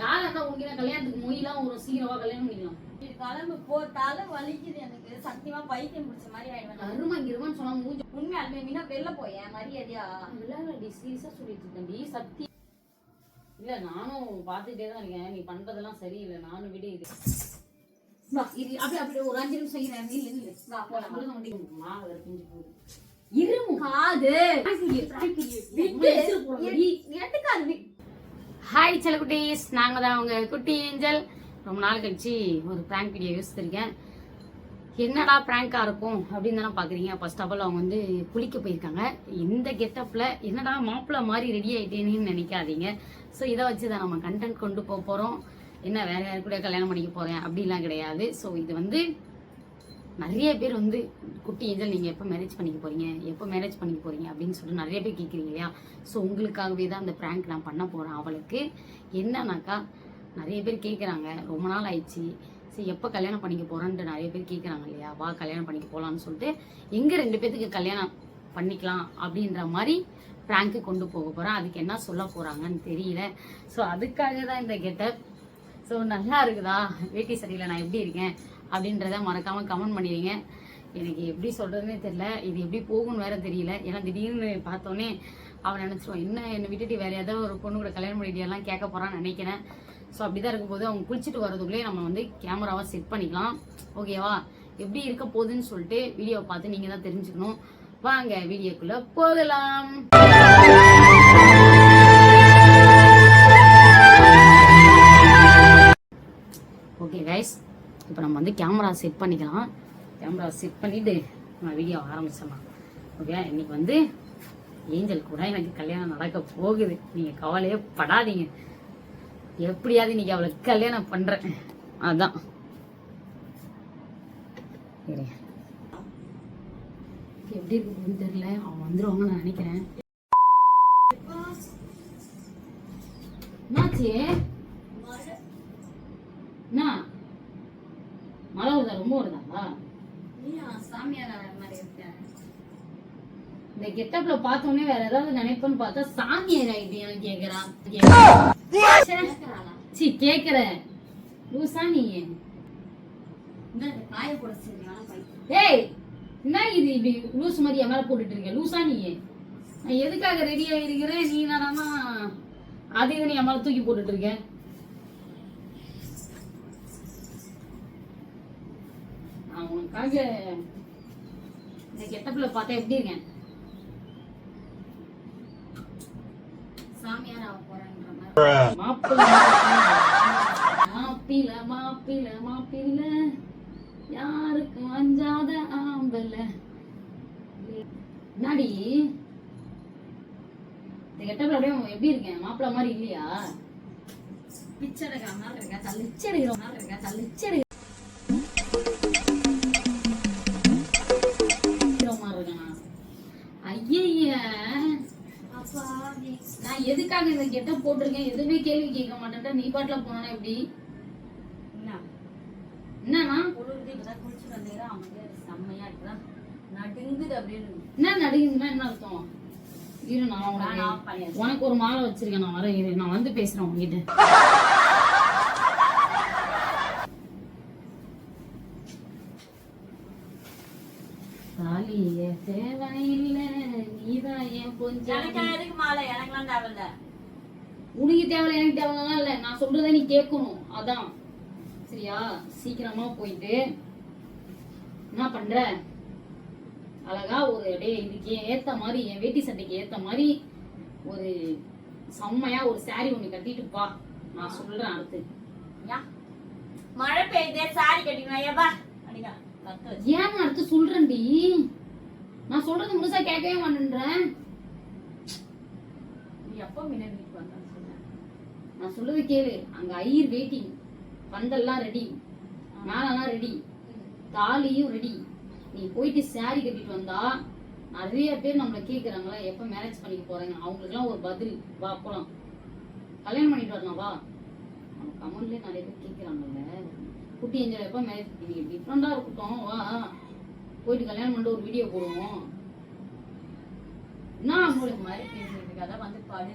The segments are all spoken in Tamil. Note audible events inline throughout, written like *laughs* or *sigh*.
யார் அந்த உங்க கல்யாணத்துக்கு மொய்லாம் ஒரு சீக்கிரமா கல்யாணம் பண்ணிக்கலாம்? கிளம்பு போட்டாலும் வலிக்குது எனக்கு. சத்தியமா பைத்தியம் பிடிச்ச மாதிரி ஆயிடுவேன். அருமா கிருமான்னு சொன்னா மூஞ்சி உண்மையாலுமே மீனா வெளில போயேன் மரியாதையா? விளையாடி சீரியஸா சொல்லிட்டு இருக்கேன்டி சத்தி. இல்ல நானும் பார்த்துட்டே தான் இருக்கேன். நீ பண்றதெல்லாம் சரியில்லை. நானும் விட இது. வா. இது அப்படி அப்படி ஒரு அஞ்சு நிமிஷம் நில்லு நில்லு வா போலாம். மாவு பிஞ்சு போகுது. இரும்பு காது. விட்டு எட்டுக்காது வி- ஹாய் செல்லக்குட்டீஸ். நாங்கள் தான் உங்க குட்டி ஏஞ்சல். ரொம்ப நாள் கழிச்சு ஒரு ப்ராங்க் வீடியோ யோசிச்சிருக்கேன். என்னடா ப்ராங்காக இருக்கும் அப்படின்னு தானே பார்க்குறீங்க ஃபர்ஸ்ட் ஆஃப் ஆல் அவங்க வந்து குளிக்க போயிருக்காங்க. இந்த கெட்டப்பில் என்னடா மாப்பிள்ளை மாதிரி ரெடி ஆகிட்டேன்னு நினைக்காதீங்க. ஸோ இதை வச்சு தான் நம்ம கண்டென்ட் கொண்டு போக போகிறோம் என்ன வேறு யாரு கூட கல்யாணம் பண்ணிக்க போகிறேன் அப்படிலாம் கிடையாது. ஸோ இது வந்து நிறைய பேர் வந்து குட்டி ஏஞ்சல் நீங்கள் எப்போ மேரேஜ் பண்ணிக்க போகிறீங்க எப்போ மேரேஜ் பண்ணிக்க போகிறீங்க அப்படின்னு சொல்லிட்டு நிறைய பேர் கேட்குறீங்க இல்லையா? ஸோ உங்களுக்காகவே தான் அந்த ப்ராங்க் நான் பண்ண போகிறேன் அவளுக்கு. என்னன்னாக்கா நிறைய பேர் கேட்குறாங்க ரொம்ப நாள் ஆயிடுச்சு. சரி எப்போ கல்யாணம் பண்ணிக்க போகிறேன்ட்டு நிறைய பேர் கேட்குறாங்க இல்லையா? வா கல்யாணம் பண்ணிக்க போகலான்னு சொல்லிட்டு எங்கே ரெண்டு பேர்த்துக்கு கல்யாணம் பண்ணிக்கலாம்? அப்படின்ற மாதிரி ப்ராங்க்கு கொண்டு போக போகிறேன் அதுக்கு என்ன சொல்ல போகிறாங்கன்னு தெரியல. ஸோ அதுக்காக தான் இந்த கெட்டப் ஸோ நல்லா இருக்குதா? வேட்டி சரியில்லை நான் எப்படி இருக்கேன்? அப்படின்றத மறக்காமல் கமெண்ட் பண்ணிடுங்க. எனக்கு எப்படி சொல்கிறதுனே தெரியல. இது எப்படி போகும்னு வேற தெரியல. ஏன்னா திடீர்னு பார்த்தோன்னே அவன் நினைச்சிருவான் என்ன என்னை விட்டுட்டு வேற ஏதாவது ஒரு பொண்ணு கூட கல்யாணம் பண்ணிட்டியெல்லாம் கேட்க போகிறான்னு நினைக்கிறேன். ஸோ அப்படிதான் இருக்கும்போது அவங்க குளிச்சுட்டு வரதுக்குள்ளே நம்ம வந்து கேமராவை செட் பண்ணிக்கலாம். ஓகேவா எப்படி இருக்க போகுதுன்னு சொல்லிட்டு வீடியோவை பார்த்து நீங்கள் தான் தெரிஞ்சுக்கணும். வாங்க வீடியோக்குள்ளே போகலாம். ஓகே கைஸ் இப்போ நம்ம வந்து கேமரா செட் பண்ணிக்கலாம். கேமரா செட் பண்ணிவிட்டு நம்ம வீடியோ ஆரம்பிச்சிடலாம். ஓகே இன்னைக்கு வந்து ஏஞ்சல் கூட எனக்கு கல்யாணம் நடக்க போகுது. நீங்கள் கவலையே படாதீங்க. எப்படியாவது இன்னைக்கு அவளுக்கு கல்யாணம் பண்ணுறேன் அதான். சரி. எப்படி இருக்குன்னு தெரியல. அவன் வந்துருவாங்க நான் நினைக்கிறேன். என்னாச்சு என்ன மாதிரி இருக்கேன். இந்த கெட்டப்ல பார்த்தோன்னே வேற ஏதாவது நினைப்பேன்னு பார்த்தா சாமியார் கேக்குறான் கேட்கறாளா சி கேக்குறேன். லூசா நீ ஏய் என்ன இது இப்படி லூஸ் மாதிரி என் மேல போட்டுட்டு இருக்க லூசா நீ நான் எதுக்காக ரெடி ஆயிருக்கிறேன்? நீ என்னடான்னா அது இது நீ என் மேல தூக்கி போட்டுட்டு இருக்க? நான் இந்த கெட்டப்ல பார்த்தா எப்படி இருக்கேன்? சாமியார் ஆக போறேன்ற மாதிரி. மாப்பிள்ள மாப்பிள்ள. மாப்பிள்ள மாப்பிள்ள யாருக்கும் அஞ்சாத ஆம்பல என்னடி? இந்த கெட்டப்ல அப்படியே எப்படி இருக்கேன்? மாப்பிள்ள மாதிரி இல்லையா? பிச்சை எடுக்கிற மாதிரி இருக்கேன். தள்ளி லிச்சடிக்கிற மாதிரி இருக்கா தள்ளி நான் எதுக்காக இந்த கெட்டப் போட்டிருக்கேன்? எதுவுமே கேள்வி கேட்க மாட்டேன் நீ பாட்டுல போனா எப்படி? என்ன? என்னன்னா பொழுது இப்பதான் குளிச்சுட்டு வந்தீங்க அமைதியா இருக்கு. செம்மையா இருக்குதான் நடுங்குது அப்படின்னு என்ன நடுங்குதுன்னா என்ன அர்த்தம்? இரு நான். உனக்கு ஒரு மாலை வச்சிருக்கேன். நான் வரேன். இரு நான் வந்து பேசுறேன் உங்ககிட்ட தாலிய தேவையில்லை நீதான் என் கொஞ்சம் எனக்கு எதுக்கு மாலை எனக்குலாம் தேவையில்ல. உனக்கு தேவையில்ல எனக்கு தேவைலாம் இல்ல. நான் சொல்றதை நீ கேட்கணும். அதான். சரியா? சீக்கிரமா போயிட்டு என்ன பண்ற? அழகா ஒரு டே இதுக்கு ஏத்த மாதிரி என் வேட்டி சட்டைக்கு ஏத்த மாதிரி ஒரு செம்மையா ஒரு saree ஒண்ணு கட்டிட்டு பா நான் சொல்றேன் அடுத்து. மழை பெய்யுதே சாரி கட்டிக்கணும் ஏப்பா அடிக்கா ஏன் அடுத்து சொல்றேன்டி? நான் சொல்றது முழுசா கேட்கவே மாட்டேன்றேன் நீ எப்போ முன்ன வீட்டுக்கு சொன்னேன் நான் சொல்றது கேளு. அங்க ஐயர் வெயிட்டிங் பந்தல்லாம் ரெடி மேலெல்லாம் ரெடி தாலியும் ரெடி நீ போயிட்டு saree கட்டிட்டு வந்தா நிறைய பேர் நம்மள கேக்குறாங்களா எப்ப மேரேஜ் பண்ணிக்க போறாங்க அவங்களுக்குலாம் ஒரு பதில். வா போலாம். கல்யாணம் பண்ணிட்டு வரலாம் வா. நம்ம கமெண்ட்லயே நிறைய பேர் கேக்குறாங்கல்ல. குட்டி என்ஜாய் எப்ப மேரேஜ் நீங்க டிஃப்ரெண்டா இருக்கட்டும். வா போயிட்டு கல்யாணம் பண்ணிட்டு ஒரு வீடியோ போடுவோம். என்ன உங்களுக்கு மாதிரி பேசிட்டு இருக்காத? வந்து பாடு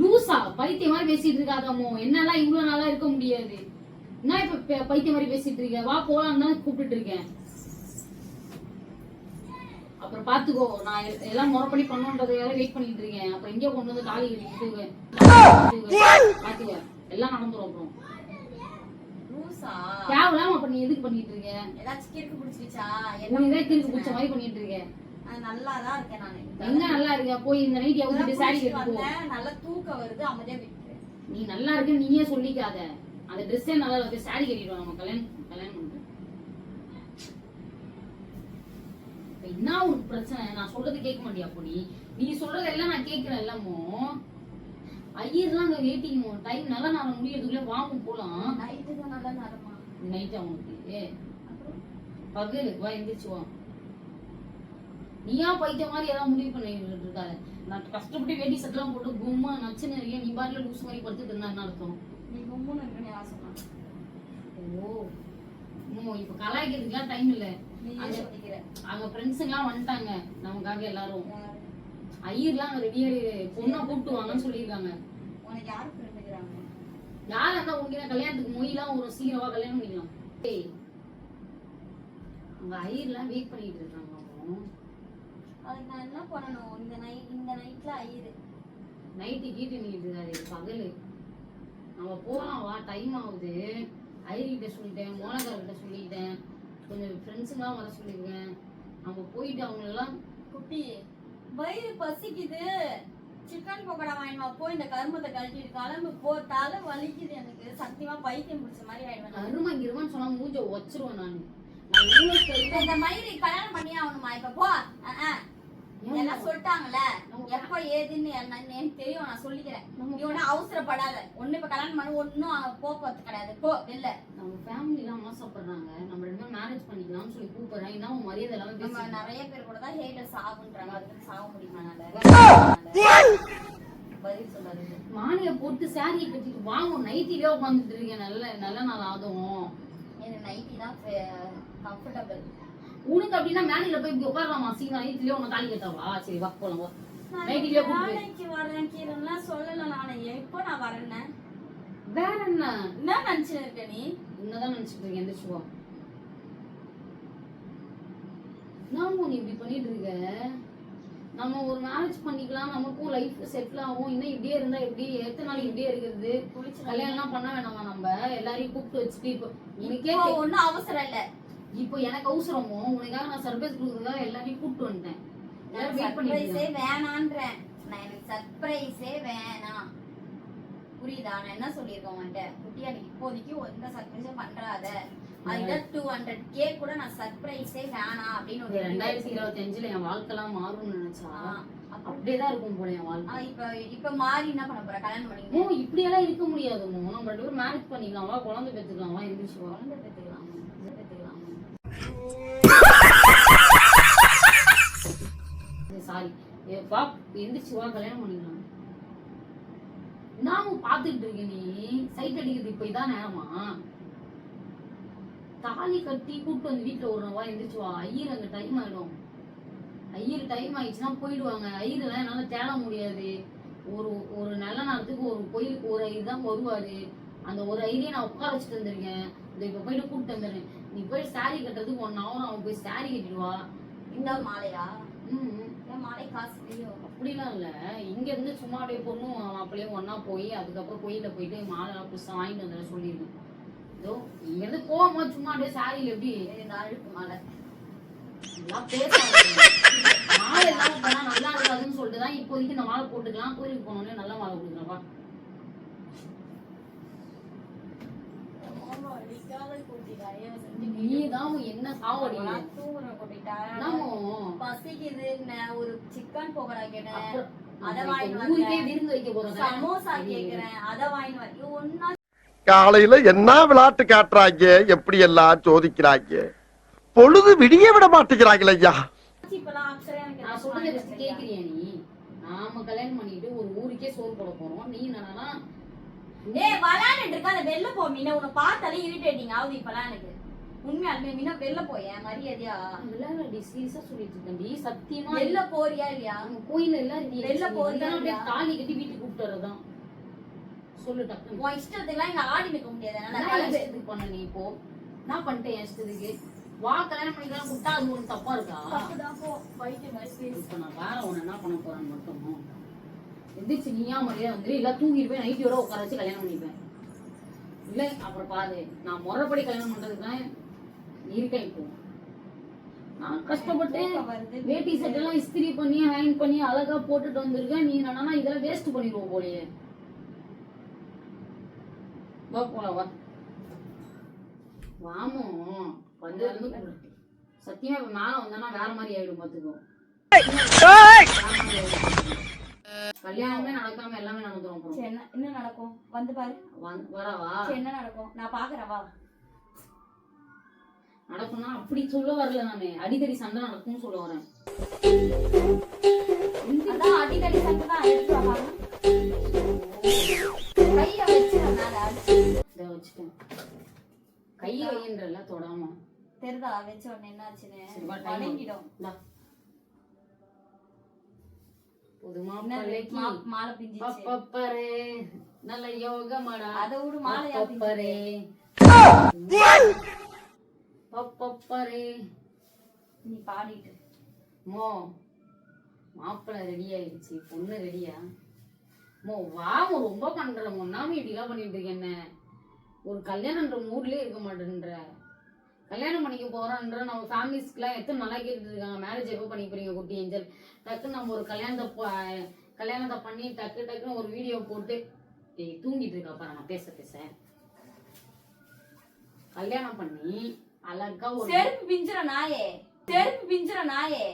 லூசா பைத்திய மாதிரி பேசிட்டு இருக்காதாமோ என்னெல்லாம் இவ்வளோ நாளா இருக்க முடியாது? என்ன இப்ப பைத்திய மாதிரி பேசிட்டு இருக்கேன் வா போலாம் தான் கூப்பிட்டு இருக்கேன். அப்புறம் பாத்துக்கோ நான் எல்லாம் முறை பண்ணி வேற வெயிட் பண்ணிட்டு இருக்கேன். அப்புறம் எங்கேயோ கொண்டு வந்து காலி பாத்துக்க எல்லாம் நடந்துரும் அப்புறம். தேவையில்லாம அப்ப நீ எதுக்கு பண்ணிட்டு இருக்க? ஏதாச்சும் கிறுக்கு பிடிச்சிருச்சா? கிறுக்கு பிடிச்ச மாதிரி பண்ணிட்டு இருக்க. நல்லா தான் இருக்கேன் நானு. எங்க நல்லா இருக்க? போய் இந்த நைட் எவ்வளவு சாரி நல்லா தூக்கம் வருது அமைதியா விட்டுரு. நீ நல்லா இருக்கு நீயே சொல்லிக்காத. அந்த ட்ரெஸ்ஸே நல்லா இருக்கு. சாரி கட்டிடுவோம் நம்ம கல்யாணம் கல்யாணம் இப்ப என்ன ஒரு பிரச்சனை? நான் சொல்றது கேட்க மாட்டியா அப்போ நீ நீ சொல்றது எல்லாம் நான் கேட்கிறேன் எல்லாமோ ஐயர்லாம் அங்க வெயிட்டிங் டைம் நல்லா நான் முடியறதுக்குள்ள வாங்க போலாம். நைட்டு தான் நல்லா நடமா நைட் அவனுக்கு பகல் வா எந்திரிச்சு வா. நீயா பைத்திய மாதிரி ஏதாவது முடிவு பண்ணிட்டு இருக்காத? நான் கஷ்டப்பட்டு வேட்டி சட்டெல்லாம் போட்டு கும்மா நச்சுன்னு இருக்கேன் நீ பாட்டுல லூஸ் மாதிரி படுத்துட்டு இருந்தா என்ன அர்த்தம்? நீ கும்முன்னு சொன்னா ஓ இன்னும் இப்ப கலாய்க்கிறதுக்குலாம் டைம் இல்ல. அங்க- அங்க ஃப்ரெண்ட்ஸுங்க எல்லாம் வந்துட்டாங்க. நமக்காக எல்லாரும்? ஐயர்லாம் அங்க ரெடியா பொண்ணை கூப்பிட்டு வாங்கன்னு சொல்லியிருக்காங்க. உனக்கு யாரு ஃப்ரெண்டுக்கிறாங்க யாரா இருந்தா உங்க கல்யாணத்துக்கு மொய்லாம் ஒரு சீக்கிரமா கல்யாணம் பண்ணிக்கலாம்? ஏய் அங்க ஐயர்லாம் வெயிட் பண்ணிட்டு இருக்காங்க அதுக்கு நான் என்ன பண்ணணும்? இந்த நைட் இந்த நைட்ல ஐயரு. நைட்டு கீட்டு நீட்டு இருக்காது பகலு. நம்ம போகலாம் வா டைம் ஆகுது. ஐரிக்கிட்ட சொல்லிட்டேன் மோனகார்கிட்ட சொல்லிட்டேன். கொஞ்சம் ஃப்ரெண்ட்ஸுங்களாம் வர சொல்லியிருக்கேன் நம்ம போயிட்டு அவங்களெல்லாம் குட்டி வயிறு பசிக்குது. சிக்கன் பக்கோடா வாங்கிட்டு வா போய் இந்த கருமத்தை கழட்டிட்டு கிளம்பு போ. தலை வலிக்குது எனக்கு. சத்தியமா பைத்தியம் பிடிச்ச மாதிரி ஆயிடுவேன். அருமை கிருமான்னு சொன்னா மூஞ்ச வச்சிருவேன் நான். இந்த மயிரி கல்யாணம் பண்ணியே ஆகணுமா? இப்ப போ. எல்லாம் சொல்லிட்டாங்கல்ல? எப்ப ஏதுன்னு என்ன- எனக்கு தெரியும் நான் சொல்லிக்கிறேன். நீ ஒன்னும் அவசரப்படாத. ஒண்ணு இப்ப கல்யாணம் பண்ண ஒன்னும் போக்குவரத்து கிடையாது. போ இல்ல நம்ம ஃபேமிலி எல்லாம் ஆசைப்படுறாங்க. நம்ம ரெண்டு பேரும் மேரேஜ் பண்ணிக்கலாம்னு சொல்லி கூப்பிடுறேன். என்ன உன் மரியாதை எல்லாம் நம்ம நிறைய பேர் கூட தான் ஹேட்டர் சாகுன்றாங்க அதுக்கு சாக முடியுமா மாலையை போட்டு சாரியை கட்டிட்டு வாங்க. நைட்டிலே உட்காந்துட்டு இருக்கேன் நல்ல நல்ல நாள் ஆகும். எனக்கு நைட்டி தான் கம்ஃபர்டபுள் உனக்கு அப்படின்னா மேடையில போய் உட்காரலாமா சீனா நைட்டிலே உனக்கு தாலி கட்டவா சரி வா போலாம் வா. நைட்டிலே வரேன் சொல்லல நானே. எப்போ நான் வரேன்னு? வேற என்ன? என்ன நினைச்சு இருக்க நீ? என்னதான் நினைச்சிட்டு இருக்கேன் எந்திரிச்சு வா நாமும் நீ இப்படி பண்ணிட்டு இருக்க? நம்ம ஒரு மேரேஜ் பண்ணிக்கலாம் நமக்கும் லைஃப் செட்டில் ஆகும். இன்னும் இப்படியே இருந்தா எப்படி? எத்தனை நாள் இப்படியே இருக்கிறது? குளிச்சு கல்யாணம்லாம் பண்ண வேணாமா நம்ம? எல்லாரையும் கூப்பிட்டு வச்சுட்டு இப்போ உனக்கே ஒண்ணும் அவசரம் இல்ல. இப்போ எனக்கு அவசரமோ உனக்காக நான் சர்ப்ரைஸ் கொடுக்குறதுக்காக எல்லாரையும் கூப்பிட்டு வெயிட் சர்ப்ரைஸே வேணான்றேன். நான் எனக்கு சர்ப்ரைஸே வேணாம் புரியுதா? நான் என்ன சொல்லியிருக்கேன் உன்கிட்ட? குட்டியா நீ இப்போதைக்கு எந்த சர்ப்ரைஸும் பண்றாத. அதுதான் டூ ஹண்ட்ரட் கே கூட நான் சர்ப்ரைஸே வேணாம் அப்படின்னு ஒரு ரெண்டாயிரத்தி இருபத்தி அஞ்சுல என் வாழ்க்கைலாம் மாறும்னு நினைச்சா அப்படியேதான் இருக்கும் போல என் வாழ்க்கை. இப்ப இப்ப மாறி என்ன பண்ண போற? கல்யாணம் பண்ணிக்கணும். இப்படியெல்லாம் இருக்க முடியாதுமோ? நம்ம ரெண்டு பேரும் மேரேஜ் பண்ணிக்கலாம் வா குழந்தை பெற்றுக்கலாம் வா எந்திரிச்சு குழந்தை பெற்றுக்கலாம். சாரி. வா எந்திரிச்சு வா கல்யாணம் பண்ணிக்கலாம். நானும் பாத்துட்டு இருக்கேன் நீ? சைட் அடிக்கிறது இப்ப இதான் நேரமா? தாலி கட்டி கூப்பிட்டு வந்து வீட்டுல ஒரு வா எந்திரிச்சு வா. ஐயர் அங்கே டைம் ஆயிடும். ஐயர் டைம் ஆயிடுச்சுன்னா போயிடுவாங்க. ஐயர்லாம் என்னால தேட முடியாது. ஒரு ஒரு நல்ல நேரத்துக்கு ஒரு கோயிலுக்கு ஒரு ஐயர் தான் வருவாரு. அந்த ஒரு ஐயரையும் நான் உட்கார வச்சுட்டு வந்திருக்கேன். இந்த இப்ப போயிட்டு கூப்பிட்டு வந்துடுறேன். நீ போய் saree கட்டுறதுக்கு ஒன் ஹவர் அவன் போய் saree கட்டிடுவா. இந்த மாலையா? ம் மாலை காசு அப்படிலாம் இல்ல. இங்க இருந்து சும்மா அப்படியே பொண்ணும் மாப்பிள்ளையும் ஒண்ணா போய் அதுக்கப்புறம் கோயில்ல போயிட்டு மாலை எல்லாம் புதுசா வாங்கிட்டு வந்துட சொல்லியிருக்கேன் இதோ இங்க இருந்து போகும்போது சும்மா அப்படியே சாரியில எப்படி? அழுக்கு மாலை. எல்லாம் பேசாத மாலை இல்லாம போனா நல்லா இருக்காதுன்னு சொல்லிட்டு தான் இப்போதைக்கு இந்த மாலை போட்டுக்கலாம். கோயிலுக்கு போனோடனே நல்ல மாலை கொடுக்குறப்பா ஆமா, அடிக்காத குட்டிடா, ஏன் செஞ்சு நீ தான் என்ன சாவடி நான் தூங்குறேன் குட்டிடா. நாமோ பசிக்குது நான் ஒரு சிக்கன் பக்கோடா கேட்டேன். அப்புறம் அத நம்ம வாங்கிட்டு இப்ப ஊருக்கே வந்தேன். விருந்து வைக்க போறோம் சமோசா கேக்குறேன். அத வாங்கி வர இது ஒன்னா காலையில என்ன விளையாட்டு காட்டுறாங்க? எப்படி எல்லாம் சோதிக்கிறாங்க? பொழுது விடிய விட மாட்டேங்கிறாங்களே ஐயா. நான் சொல்றதை வச்சு கேக்குறியா நீ? நாம கல்யாணம் பண்ணிட்டு ஒரு ஊருக்கே சோறு போட போறோம். நீ என்னன்னா ஏய் விளையாண்டுட்டு இருக்க அந்த வெளில போ மீன. உன்னை பார்த்தாலே இரிட்டேட்டிங் ஆகுது இப்பெல்லாம் எனக்கு. உண்மையாலுமே மீனா வெளில போயேன் மரியாதையா? விளையாடி சீரியஸா சொல்லிட்டு இருக்கேன்டி சத்தியமா வெளில போறியா இல்லையா? அவங்க கோயில்ல எல்லாம் வெளில போறியா அப்படியே? தாலி கட்டி வீட்டுக்கு கூப்பிட்டு வரதான் சொல்லு டக்குனு உன் இஷ்டத்துக்குலாம் இங்க ஆடி நிக்க முடியாது. நான் நான் இஷ்டத்துக்கு பண்ண நீ இப்போ. நான் பண்ணிட்டேன் என் இஷ்டத்துக்கு. வா கல்யாணம் பண்ணிக்கலாம். கூப்பிட்டா அது ஒண்ணு தப்பா இருக்கா. இப்ப நான் வேற ஒண்ணு என்ன பண்ண போறேன்னு மட்டும். எந்திரிச்சு நீயா மரியாதை வந்து எல்லாம் தூங்கிருப்பேன் நைட்டியோட உட்கார வச்சு கல்யாணம் பண்ணிப்பேன். இல்ல அப்புறம் பாரு நான் முறைப்படி கல்யாணம் பண்றதுக்கு தான் இருக்கேன் இப்போ. நான் கஷ்டப்பட்டு. வேட்டி செட் எல்லாம் இஸ்திரி பண்ணி ஹேங் பண்ணி அழகா போட்டுட்டு வந்திருக்கேன். நீ என்னன்னா இதெல்லாம் வேஸ்ட் பண்ணிடுவோம் போலயே. வா போலாம் வா. வாமோ வந்து இருந்து கூப்பிடு. சத்தியமா இப்ப மேல வந்தானா வேற மாதிரி ஆயிடும் பாத்துக்கோ. கல்யாணமே நடக்காம எல்லாமே நடந்துரும் சரி, என்ன என்ன நடக்கும்? வந்து பாரு. வரவா? சரி, என்ன நடக்கும்? நான் பாக்குறேன் வா. நடக்கும்னா அப்படி சொல்ல வரல நானு. அடிக்கடி சண்டை நடக்கும்னு சொல்ல வரேன். அதான் அடிக்கடி சண்டை தான் எடுத்து. கைய வச்சு இதை வச்சுட்டேன். கையை வைன்றல தொடாம. தெரிதா வச்ச உடனே என்னாச்சுன்னு? வணங்கிடும். மா- மாலை பிஞ்சிச்சு. நல்ல யோகமடா. அதை விடு மாலையா பப்பப்பரே பப்பப்பரே நீ பாடிட்டு. மோ மாப்பிள்ளை ரெடி ஆயிடுச்சு. பொண்ணு ரெடியா மோ வா மோ ரொம்ப பண்ற முன்னாம இப்படிலாம் பண்ணிட்டு இருக்க என்ன? ஒரு கல்யாணம்ன்ற மூட்லயே இருக்க மாட்டேன்ற. கல்யாணம் பண்ணிக்க போறோன்ற நம்ம ஃபேமிலிஸ்க்குலாம் எத்தனை நல்லா கேட்டுட்டு இருக்காங்க? மேரேஜ் எப்போ பண்ணிக்க போறீங்க குட்டி ஏஞ்சல் டக்குன்னு நம்ம ஒரு கல்யாணத்தை கல்யாணத்தை பண்ணி டக்கு டக்குன்னு ஒரு வீடியோ போட்டு ஏய் தூங்கிட்டு இருக்கா பாரு நான் பேச பேச. கல்யாணம் பண்ணி அழகா ஒரு செருப்பு பிஞ்சுற நாயே செருப்பு பிஞ்சுற நாயே.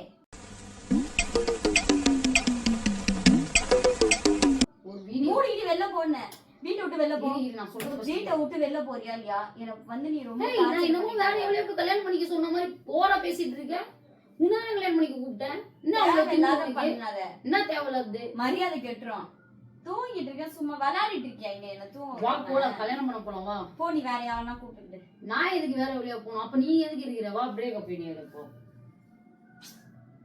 மூடிட்டு வெளில போனேன் வீட்டை விட்டு வெளில போ. நான் சொல்றது வீட்டை விட்டு வெளில போறியா இல்லையா? எனக்கு வந்து நீ ரொம்ப என்னமோ வேற எவ்வளவு கல்யாணம் பண்ணிக்க சொன்ன மாதிரி போரா பேசிட்டு இருக்கேன் உன்னால கல்யாணம் பண்ணிக்க கூப்பிட்டேன்? என்ன அவ்வளவு திமிரு தேவையில்லாத உனக்கு? பண்ணாத என்ன தேவையில்லாது மரியாதை கெட்டுரும் தூங்கிட்டு இருக்கேன் சும்மா விளையாடிட்டு இருக்கியா இங்க என்ன வா போலாம் தூங்க கல்யாணம் பண்ண போலாம் வா. போ நீ வேற யாருன்னா கூப்பிட்டு நான் எதுக்கு வேற வழியா போகணும்? அப்ப நீ எதுக்கு இருக்கிற? வா பிரேக்கப் பண்ணி இப்போ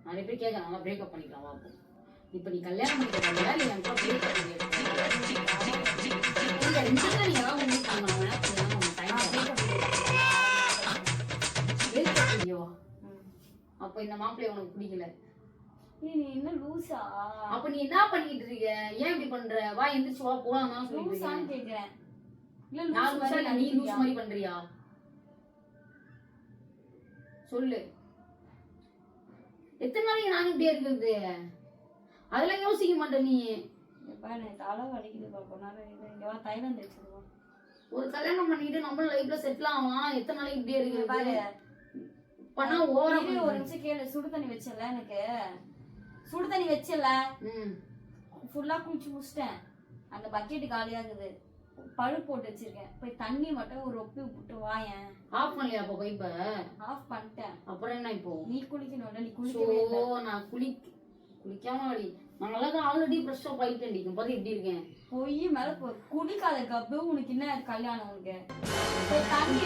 நிறைய பேர் கேட்கறாங்க பிரேக்கப் பண்ணிக்கலாம் வா போ. இப்ப நீ கல்யாணம் பண்ணிக்க இல்ல என் கூட பிரேக்கப் பண்ணி அப்ப இந்த மாப்பிள்ளை உனக்கு பிடிக்கல. நீ என்ன லூசா? அப்ப நீ என்ன பண்ணிட்டு இருக்க? ஏன் இப்படி பண்ற? வா எந்திரிச்சு வா போலாம் சொல்லிட்டு லூசான்னு கேக்குறேன். நான் லூசு இல்ல நீ லூஸ்? மாதிரி பண்றியா? சொல்லு. எத்தனை நாளைக்கு நானும் இப்படியே இருக்கிறது? அதெல்லாம் யோசிக்க மாட்டேன் நீ. ஒரு கல்யாணம் பண்ணிட்டு நம்ம லைஃப்ல செட்டில் ஆகலாம். எத்தனை நாளைக்கு இப்படியே இருக்கிறது? பண்ணா ஓவரா இரு, ஒரு நிமிஷம் கேளு சுடு தண்ணி வச்சல எனக்கு. சுடு தண்ணி வச்சல ம். ஃபுல்லா குளிச்சு முடிச்சிட்டேன். அந்த பக்கெட் காலியாகுது. பழு போட்டு வச்சிருக்கேன். போய் தண்ணி மட்டும் ஒரு ஒப்பி விட்டு வாயேன். ஆஃப் பண்ணலையா அப்போ பைப்ப ஆஃப் பண்ணிட்டேன். அப்புறம் என்ன இப்போ? நீ குளிக்கணும்ல நீ ஸோ குளிக்கவே இல்லை. நான் குளி குளிக்காம அடி. நான் நல்லா ஆல்ரெடி ஃப்ரெஷ் அப் ஆயிட்டு அடிக்கும் பாரு எப்படி இருக்கேன். பொய் மேல போ. குளிக்காத கப்பு உனக்கு என்ன கல்யாணம் உனக்கு? போய் தண்ணி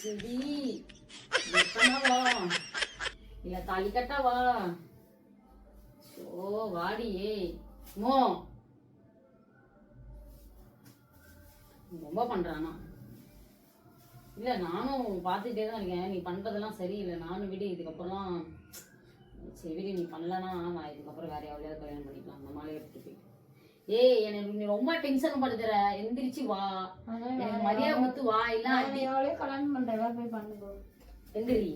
குடி. வயசுதான் வா? இல்ல தாலி ஓ வாடியே மோ. ரொம்ப பண்றானா? இல்ல நானும் பார்த்துட்டே தான் இருக்கேன். நீ பண்றதெல்லாம் சரியில்லை. நானும் விடு இதுக்கப்புறம் சரி விடு நீ பண்ணலன்னா நான் இதுக்கப்புறம் வேற எவ்வளோ கல்யாணம் பண்ணிக்கலாம். அந்த மாதிரி எடுத்துட்டு போய் ஏய் எனக்கு நீ ரொம்ப டென்ஷன் படுத்துற. எந்திரிச்சு வா. எனக்கு மரியாதை முத்து வா இல்ல நான் எவ்வளவு கல்யாணம் பண்றேன். போய் பண்ணுங்க எந்திரி.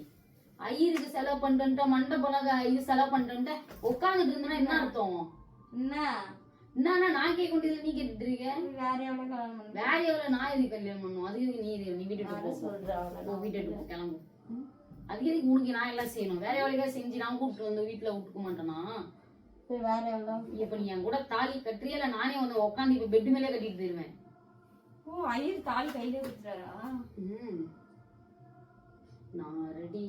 ஐயருக்கு செலவு பண்றேன்ட்ட. மண்டபம் இது செலவு பண்றேன்ட்ட. உட்காந்துட்டு இருந்தனா என்ன அர்த்தம்? என்ன? என்னன்னா நான் கேட்க வேண்டியது நீ கேட்டுட்டு இருக்க வேற எவ்வளவு கல்யாணம் பண்ற வேற எவ்வளவு நான் எதுக்கு கல்யாணம் பண்ணும் அது எதுக்கு நீ இது? நீ வீட்டுக்கு போ. சொல்றேன் வீட்டுக்கு போ கிளம்பு. அது எதுக்கு உனக்கு நான் எல்லாம் செய்யணும்? வேற எவ்வளவு செஞ்சு நான் கூப்பிட்டு வந்து வீட்டுல விட்டுக்க மாட்டேனா? வேற இப்ப நீ என் கூட தாலி கட்டுறியா இல்ல நானே வந்து உட்காந்து இப்ப பெட் மேலே கட்டிட்டு போயிருவேன். ஓ ஐயர் தாலி கையில கொடுத்துறாரா ம். நான் ரெடி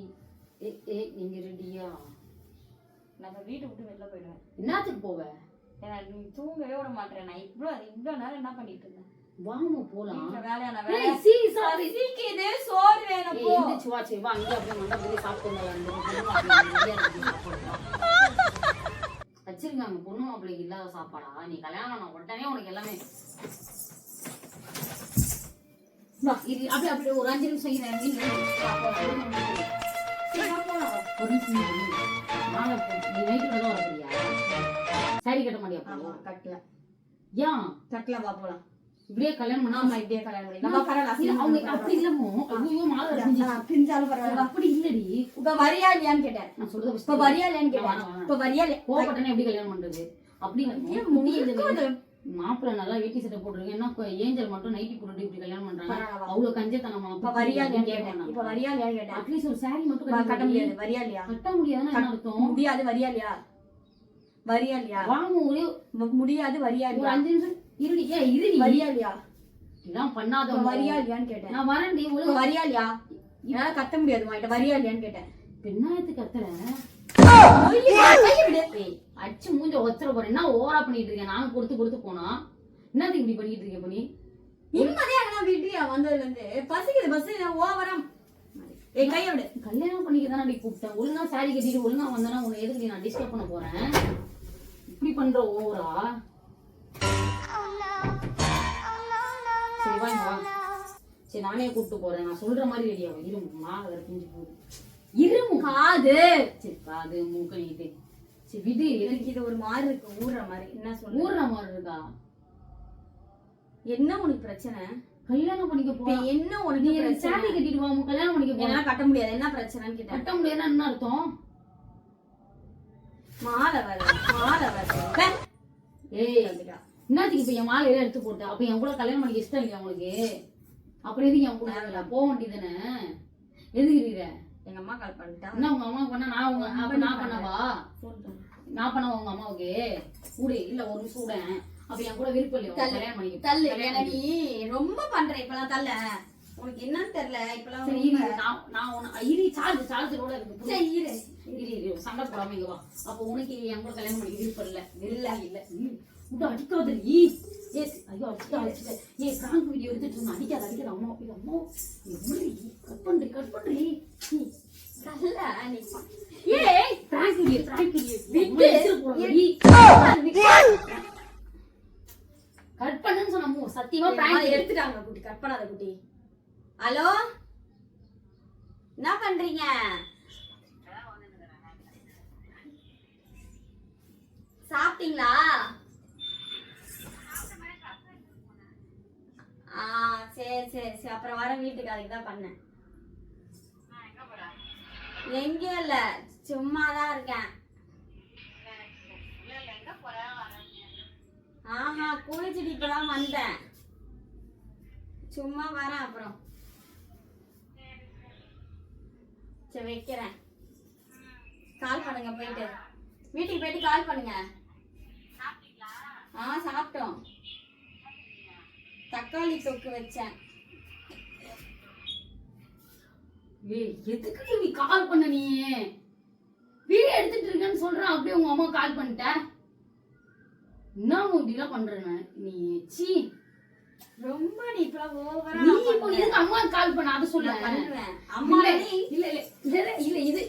ஏ ஏ நீங்க ரெடியா நம்ம வீட்டை விட்டு வெளில போயிடுவேன். என்னத்துக்கு போவ? ஏன்னா நீ தூங்கவே விட மாட்டேன் நான் இவ்வளோ இவ்வளோ நேரம் என்ன பண்ணிட்டு இருந்தேன்? வாமா போலாம். வேலையான வேலை சீரியஸா பசிக்குது சோறு வேணும் போ. எந்திரிச்சு வா சரி வா அங்கேயே அப்படியே மண்டபத்திலே சாப்பிட்டு வச்சிருக்காங்க பொண்ணு மாப்பிள்ளைக்கு இல்லாத சாப்பாடா? நீ கல்யாணம் உடனே உனக்கு எல்லாமே இது அப்படியே அப்படியே ஒரு அஞ்சு நிமிஷம் ஒரு நிமிஷம். சரி, கட்ட மாட்டியா கட்டல. ஏன்? கட்டல வா போலாம். இப்படியே கல்யாணம் ஆமா பண்ணாம இப்படியே கல்யாணம் பண்ணி நம்ம பரவாயில்ல அவங்க. அப்படி இல்லமோ? ஐயோ மாலை பிரிஞ்சாலும் பரவாயில்ல. அப்படி இல்லடி. இப்ப வரியா இல்லையான்னு கேட்டேன் நான் சொல்றத இப்ப வரியா இல்லையான்னு கேட்டேன். இப்ப வரியா இல்லையா கோவப்பட்டனே எப்படி கல்யாணம் பண்றது? அப்படி முழுக்க மாப்பிள்ள நல்லா வேட்டி சட்டை போட்டுருக்கு ஏன்னா கொ- ஏஞ்சல் மட்டும் நைட்டி போட்டுட்டு இப்படி கல்யாணம் பண்றாங்க. அவ்வளவு கஞ்சத்தனமா இப்ப வரியா கேட்டேன் இப்ப வரியா இல்லையான்னு கேட்டேன். அட்லீஸ்ட் ஒரு சாரி மட்டும் கட்டி முடியாது. வரியா இல்லையா? கட்ட முடியாதுன்னு என்ன அர்த்தம்? முடியாது வரியா இல்லையா? வரியா இல்லையா? வாங்க முடியாது வரியா ஒரு இல்லையா? அஞ்சு நிமிஷம் இருடி ஏ இருடி இல்லையா இதெல்லாம் பண்ணாத இல்லையான்னு கேட்டேன். நான் வரேன்டி இப்ப ஒழுங்கு இல்லையா என்னால கட்ட முடியாது மாட்ட வரியா இல்லையான்னு கேட்டேன். பெண்ணாயத்து கத்துற? கையை விடு. ஏய் அடிச்சு மூஞ்ச ஒத்தர போறேன். என்ன ஓவரா பண்ணிட்டு இருக்கேன் நானும் கொடுத்து கொடுத்து போனா. என்னத்துக்கு இப்படி பண்ணிட்டு இருக்க பண்ணி நிம்மதியா வந்ததுல இருந்து பசிக்குது பஸ் ஓவரம். ஏய் கையை விடு. கல்யாணம் பண்ணிக்க தானே கூப்பிட்டேன். ஒழுங்கா சாரி கட்டிட்டு ஒழுங்கா வந்தனா உன்னை எதுக்கு நான் டிஸ்டர்ப் பண்ண போறேன்? இப்படி பண்ற ஓவரா? சரி வா இங்க வா. சரி நானே கூப்பிட்டு போறேன். நான் சொல்ற மாதிரி ரெடியா இருமு மாலை பிஞ்சு போகுது. இருமு காது. சரி காது மூக்கு நீட்டு சரி விடு. எனக்கு இது ஒரு மாதிரி இருக்கு. ஊறுற மாதிரி. என்ன சொல்ற? ஊர்ற மாதிரி இருக்கா? என்ன உனக்கு பிரச்சனை? கல்யாணம் பண்ணிக்க போ என்ன நீ உனக்கு பிரச்சனை? சாரி கட்டிட்டு வா. உன் கல்யாணம் பண்ணிக்க போ என்னால கட்ட முடியாது. என்ன பிரச்சனைன்னு கேட்டேன் கட்ட முடியாதுன்னா என்ன அர்த்தம்? மாலை வருது மாலை வருது ஏய். என்னத்துக்கு இப்ப என் மாலையில எடுத்து போட்ட? அப்ப என் கூட கல்யாணம் பண்ணிக்க இஷ்டம் இல்லையா உங்களுக்கு? அப்புறம் எதுக்கு என் கூட இருக்கல போக வேண்டியதானே எதுக்கு இருக்கிற எங்க அம்மா கால் பண்ணிட்டா? என்ன உங்க அம்மா பண்ணா? நான் உங்க அப்ப நான் பண்ணவா? சொல்றேன். நான் பண்ணவா உங்க அம்மாவுக்கு? கூட இல்ல ஒரு நிமிஷம் கூட. அப்ப என் கூட விருப்பம் இல்லையா. கல்யாணம் பண்ணிக்க. தள்ளு. ஏன்னா நீ ரொம்ப பண்ற இப்பெல்லாம் தள்ள. உனக்கு என்னன்னு தெரியல. இப்பெல்லாம் இரு, நான் நான் உன இரு சார்ஜ் சார்ஜரோட இருக்கு. சரி, இரு. இரு இரு. சண்டை போடாம இங்க வா. அப்ப உனக்கு என் கூட கல்யாணம் பண்ணிக்க விருப்பம் இல்ல. இல்ல. இல்ல. விட்டு அடிக்காத ஈ ஏ ஐயோ அடிச்சுட்டா அடிச்சுட்ட ஏ பிராங்க் வீடியோ எடுத்துட்டு இருந்தா அடிக்காத அடிக்காத அம்மா இது அம்மா கட் பண்றி கட் பண்றி தள்ள நீ ஏய் பிராங்க் வீடியோ பிராங்க் வீடியோ விட்டு. கட் பண்ணுன்னு சொன்ன சத்தியமா பிராங்க் எடுத்துட்டாங்க குட்டி கட் பண்ணாத குட்டி ஹலோ என்ன பண்றீங்க சாப்பிட்டீங்களா ஆ சரி சரி சரி. அப்புறம் வர வீட்டுக்கு அதுக்கு தான் பண்ணேன். எங்கேயும் இல்லை? சும்மா தான் இருக்கேன். ஆஹா குளிச்சுட்டு இப்பதான் வந்தேன். சும்மா வரேன் அப்புறம். சரி வைக்கிறேன். கால் பண்ணுங்க போயிட்டு. வீட்டுக்கு போயிட்டு கால் பண்ணுங்க. ஆ சாப்பிட்டோம். தக்காளி தொக்கு வச்சேன். ஏய் எதுக்கு நீ கால் பண்ண நீ? வீடியோ எடுத்துட்டு இருக்கேன்னு சொல்றேன் அப்படியே உங்க அம்மா கால் பண்ணிட்ட என்ன இப்படிலாம் பண்ற நான்? நீ சீ. ரொம்ப நீ இப்பெல்லாம் ஓவரா நீ இப்போ எதுக்கு அம்மா கால் பண்ண? அதை சொல்ல. பண்ணுவேன். அம்மா இல்ல இல்ல இல்ல இல்ல இது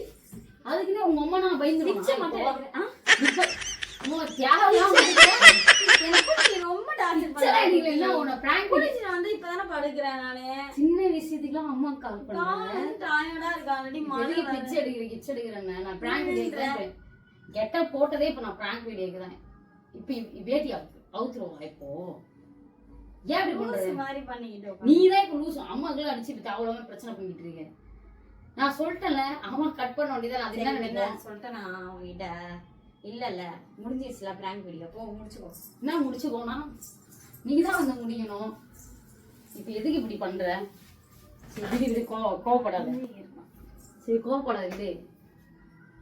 அதுக்குன்னு உங்க அம்மா நான் பயந்துருவேன். எடுக்கிறேன். ஆ? அம்மா தேவையில்லாம எனக்கு ரொம்ப டார்ச்சர் இல்ல, நான் வந்து இப்பதானே படுக்கிறேன் நானு. சின்ன விஷயத்துக்குலாம் அம்மா கால் பண்ண டயர்டா இருக்கா ஆல்ரெடி வருது. பிச்சை கிச்சை நான் பிராங்க். வீடியோ கெட்ட போட்டதே இப்ப நான் பிராங்க் வீடியோக்கு தான் இப்ப வேட்டி அவுத்துருவா இப்போ? ஏன் இப்படி பண்ற லூசு மாதிரி பண்ணிக்கிட்டு உட்காந்து. நீ தான் இப்ப லூசு. அம்மாக்குள்ள அடிச்சுட்டு தேவையில்லாம பிரச்சனை பண்ணிட்டு இருக்க நான் சொல்லிட்டேன்ல அம்மா கட் பண்ண வேண்டியதான் அது சரி, என்ன என்ன நினைக்கிறேன்? சொல்லிட்டேன் நான் உங்ககிட்ட இல்ல இல்ல முடிஞ்சிருச்சுல பிராங்க் வீடியோ போ முடிச்சுக்கோ. என்ன முடிச்சுக்கோனா நீ தான் வந்து முடியணும். இப்ப எதுக்கு இப்படி பண்ற? சரி விடு விடு கோ கோவப்படாத. சரி கோவப்படாத விடு.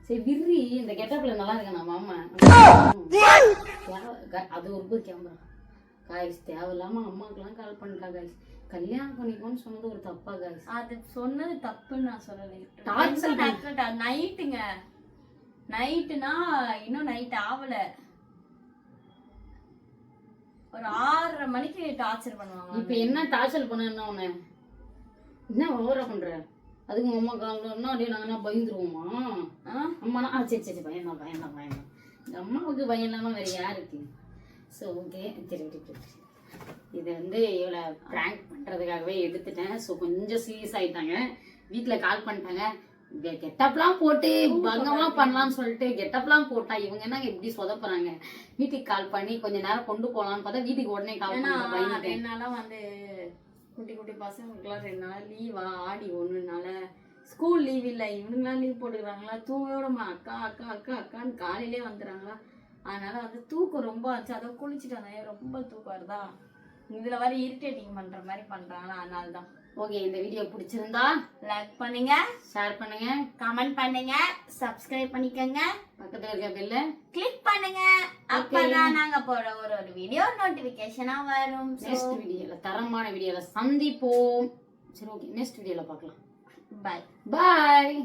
சரி விர்ரி இந்த கெட்டப்ல நல்லா இருக்க நம்ம அம்மா. *laughs* அது ஒரு கேமரா காய்ஸ் தேவையில்லாம அம்மாக்கெல்லாம் கால் பண்ணிட்டா காய்ஸ் கல்யாணம் பண்ணிக்கோன்னு சொன்னது ஒரு தப்பா காய்ஸ் அது சொன்னது தப்புன்னு நான் சொல்லலை நைட்டுங்க நைட்டுனா இன்னும் நைட் ஆகல ஒரு ஆறரை மணிக்கு டார்ச்சர் பண்ணுவாங்க இப்ப என்ன டார்ச்சல் பண்ண உன்னை? என்ன ஓவரா பண்ற? அதுக்கு அம்மா காலம்னா அப்படியே நாங்க என்ன பயந்துருவோமா? அம்மானா ஆ சரி சரி பயந்தான் பயந்தான் பயந்தான் இந்த அம்மாவுக்கு பயம் இல்லாம வேற யாருக்கு ஸோ ஓகே சரி விட்டு. இது வந்து இவளை ப்ராங்க் பண்றதுக்காகவே எடுத்துட்டேன். ஸோ கொஞ்சம் சீரியஸ் ஆயிட்டாங்க. வீட்ல கால் பண்ணிட்டாங்க. கெட்டப்லாம் போட்டு பங்கமா பண்ணலாம்னு சொல்லிட்டு கெட்டப்லாம் போட்டா இவங்க என்ன இப்படி சொதப்புறாங்க? வீட்டுக்கு கால் பண்ணி கொஞ்ச நேரம் கொண்டு போலாம்னு பார்த்தா வீட்டுக்கு உடனே கால் பண்ண நாளா வந்து குட்டி குட்டி பசங்களுக்குலாம் ரெண்டு நாள் லீவா ஆடி ஒண்ணுனால ஸ்கூல் லீவ் இல்ல. இவனுங்களாம் லீவ் போட்டுக்கிறாங்களா? தூங்க விடமா அக்கா அக்கா அக்கா அக்கான்னு காலையிலே வந்துடுறாங்களா? அதனால வந்து தூக்கம் ரொம்ப ஆச்சு. அதை குளிச்சுட்டு வந்தேன். ரொம்ப தூக்கம் வருதா? இதுல வர இரிட்டேட்டிங் பண்ற மாதிரி பண்றாங்களா? அதனால தான் ஓகே இந்த வீடியோ பிடிச்சிருந்தா லைக் பண்ணுங்க ஷேர் பண்ணுங்க கமெண்ட் பண்ணுங்க சப்ஸ்கிரைப் பண்ணிக்கோங்க. பக்கத்துல இருக்க பெல்ல கிளிக் பண்ணுங்க. அப்பதான் நாங்க போற ஒரு ஒரு வீடியோ நோட்டிபிகேஷனா வரும். நெக்ஸ்ட் வீடியோல தரமான வீடியோல சந்திப்போம். சரி ஓகே நெக்ஸ்ட் வீடியோல பார்க்கலாம். பாய் பாய்